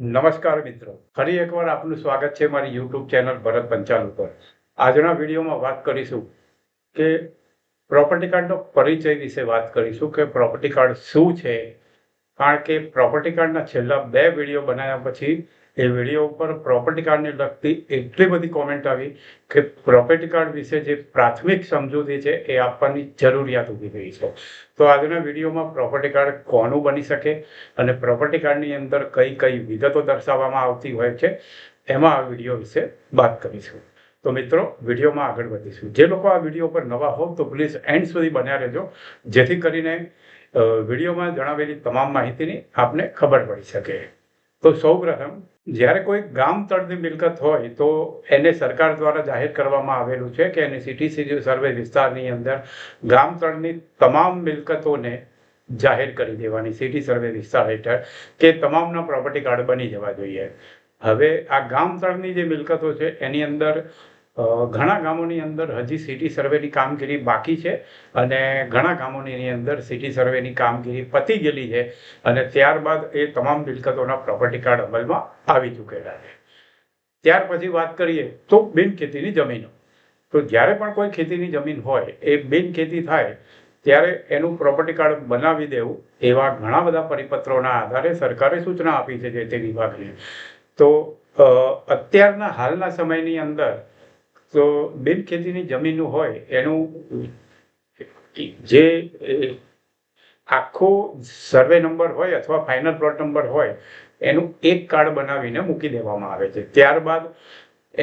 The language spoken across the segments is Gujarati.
નમસ્કાર મિત્રો. ફરી એકવાર આપનું સ્વાગત છે મારી યુટ્યુબ ચેનલ ભરત પંચાલ ઉપર. આજના વિડીયોમાં વાત કરીશું કે પ્રોપર્ટી કાર્ડનો પરિચય વિશે વાત કરીશું કે પ્રોપર્ટી કાર્ડ શું છે? કારણ કે પ્રોપર્ટી કાર્ડના છેલ્લા બે વીડિયો બનાવ્યા પછી એ વીડિયો ઉપર પ્રોપર્ટી કાર્ડને લગતી એટલી બધી કોમેન્ટ આવી કે પ્રોપર્ટી કાર્ડ વિશે જે પ્રાથમિક સમજૂતી છે એ આપવાની જરૂરિયાત ઊભી થઈ છે. તો આજના વિડીયોમાં પ્રોપર્ટી કાર્ડ કોનું બની શકે અને પ્રોપર્ટી કાર્ડની અંદર કઈ કઈ વિગતો દર્શાવવામાં આવતી હોય છે, એમાં આ વીડિયો વિશે વાત કરીશું. તો મિત્રો, વિડીયોમાં આગળ વધીશું. જે લોકો આ વીડિયો પર નવા હો તો પ્લીઝ એન્ડ સુધી બન્યા રહેજો, જેથી કરીને વિડીયોમાં જણાવેલી તમામ માહિતીની આપને ખબર પડી શકે. તો સૌપ્રથમ જ્યારે કોઈ ગામ તળની મિલકત હોય તો એને સરકાર દ્વારા જાહેર કરવામાં આવેલું છે કે એને સિટી સર્વે વિસ્તારની અંદર ગામ તળની તમામ મિલકતોને જાહેર કરી દેવાની સિટી સર્વે વિસ્તાર હેઠળ કે તમામના પ્રોપર્ટી કાર્ડ બની જવા જોઈએ. હવે આ ગામ તળની જે મિલકતો છે, એની અંદર ઘણા ગામોની અંદર હજી સિટી સર્વેની કામગીરી બાકી છે અને ઘણા ગામોની અંદર સિટી સર્વેની કામગીરી પતી ગયેલી છે અને ત્યારબાદ એ તમામ મિલકતોના પ્રોપર્ટી કાર્ડ અમલમાં આવી ચૂકેલા છે. ત્યાર પછી વાત કરીએ તો બિન ખેતીની જમીનો. તો જ્યારે પણ કોઈ ખેતીની જમીન હોય, એ બિન ખેતી થાય, ત્યારે એનું પ્રોપર્ટી કાર્ડ બનાવી દેવું એવા ઘણા બધા પરિપત્રોના આધારે સરકારે સૂચના આપી છે જે તે વિભાગને. તો અત્યારના હાલના સમયની અંદર તો બિન ખેતીની જમીન હોય એનું જે આખો સર્વે નંબર હોય અથવા ફાઇનલ પ્લોટ નંબર હોય, એનું એક કાર્ડ બનાવીને મૂકી દેવામાં આવે છે. ત્યારબાદ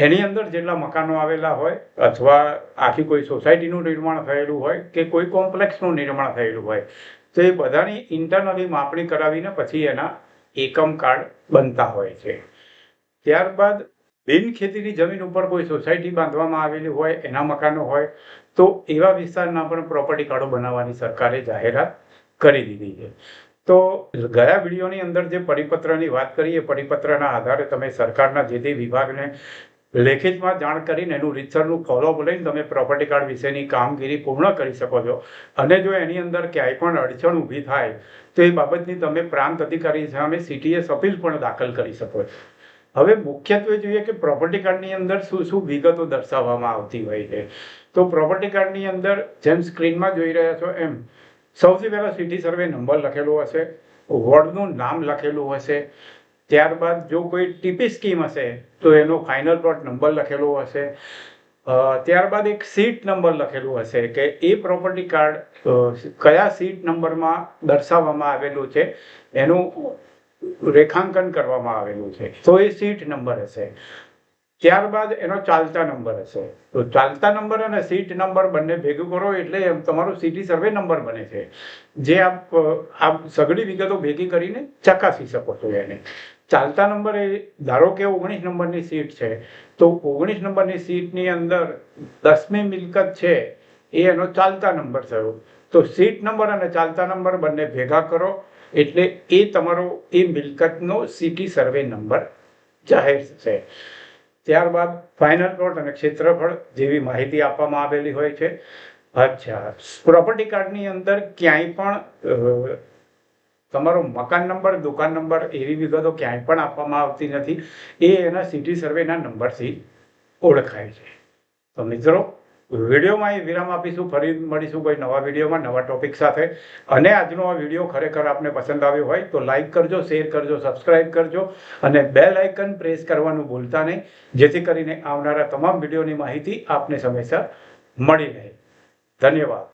એની અંદર જેટલા મકાનો આવેલા હોય અથવા આખી કોઈ સોસાયટીનું નિર્માણ થયેલું હોય કે કોઈ કોમ્પ્લેક્સનું નિર્માણ થયેલું હોય, તો એ બધાની ઇન્ટરનલી માપણી કરાવીને પછી એના એકમ કાર્ડ બનતા હોય છે. ત્યારબાદ બિન ખેતીની જમીન ઉપર કોઈ સોસાયટી બાંધવામાં આવેલી હોય, એના મકાનો હોય, તો એવા વિસ્તારના પણ પ્રોપર્ટી કાર્ડો બનાવવાની સરકારે જાહેરાત કરી દીધી છે. તો ગયા વિડીયોની અંદર જે પરિપત્રની વાત કરી, એ પરિપત્રના આધારે તમે સરકારના જે તે વિભાગને લેખિતમાં જાણ કરીને એનું રીતસરનું ફોલોઅપ લઈને તમે પ્રોપર્ટી કાર્ડ વિશેની કામગીરી પૂર્ણ કરી શકો છો. અને જો એની અંદર ક્યાંય પણ અડચણ ઊભી થાય, તો એ બાબતની તમે પ્રાંત અધિકારી સામે સીટીએસ અપીલ પણ દાખલ કરી શકો છો. હવે મુખ્યત્વે જોઈએ કે પ્રોપર્ટી કાર્ડની અંદર શું શું વિગતો દર્શાવવામાં આવતી હોય છે. તો પ્રોપર્ટી કાર્ડની અંદર જેમ સ્ક્રીનમાં જોઈ રહ્યા છો એમ, સૌથી પહેલાં સિટી સર્વે નંબર લખેલો હશે વોર્ડનું નામ લખેલું હશે, ત્યારબાદ જો કોઈ ટીપી સ્કીમ હશે, તો એનો ફાઇનલ પ્લોટ નંબર લખેલો હશે ત્યારબાદ એક સીટ નંબર લખેલું હશે, કે એ પ્રોપર્ટી કાર્ડ કયા સીટ નંબરમાં દર્શાવવામાં આવેલું છે, એનું રેખાંકન કરવામાં આવેલું છે. તો એ સીટ નંબર હશે. ત્યારબાદ એનો ચાલતા નંબર હશે. તો ચાલતા નંબર અને સીટ નંબર બંને ભેગું કરો એટલે તમારો સિટી સર્વે નંબર બને છે. જે આપ આપ સઘળી વિગતો ભેગી કરીને ચકાસી શકો છો એને. ચાલતા નંબર એ ધારો કે ઓગણીસ નંબરની સીટ છે, તો ઓગણીસ નંબરની સીટની અંદર દસમી મિલકત છે, એ એનો ચાલતા નંબર થયો. તો સીટ નંબર અને ચાલતા નંબર બંને ભેગા કરો એટલે એ તમારો, એ મિલકતનો સિટી સર્વે નંબર જાહેર થશે. ત્યારબાદ ફાઇનલ પ્લોટ અને ક્ષેત્રફળ જેવી માહિતી આપવામાં આવેલી હોય છે. અચ્છા પ્રોપર્ટી કાર્ડની અંદર ક્યાંય પણ તમારો મકાન નંબર દુકાન નંબર એવી વિગતો ક્યાંય પણ આપવામાં આવતી નથી. એ એના સિટી સર્વેના નંબરથી ઓળખાય છે. તો મિત્રો વિડીયોમાં એ વિરામ આપીશું. ફરી મળીશું કોઈ નવા વિડીયોમાં, નવા ટોપિક સાથે. અને આજનો આ વીડિયો ખરેખર આપને પસંદ આવ્યો હોય તો લાઈક કરજો, શેર કરજો, સબસ્ક્રાઇબ કરજો અને બેલ આઇકન પ્રેસ કરવાનું ભૂલતા નહીં. જેથી કરીને આવનારા તમામ વિડીયોની માહિતી આપને સમયસર મળી રહે. ધન્યવાદ.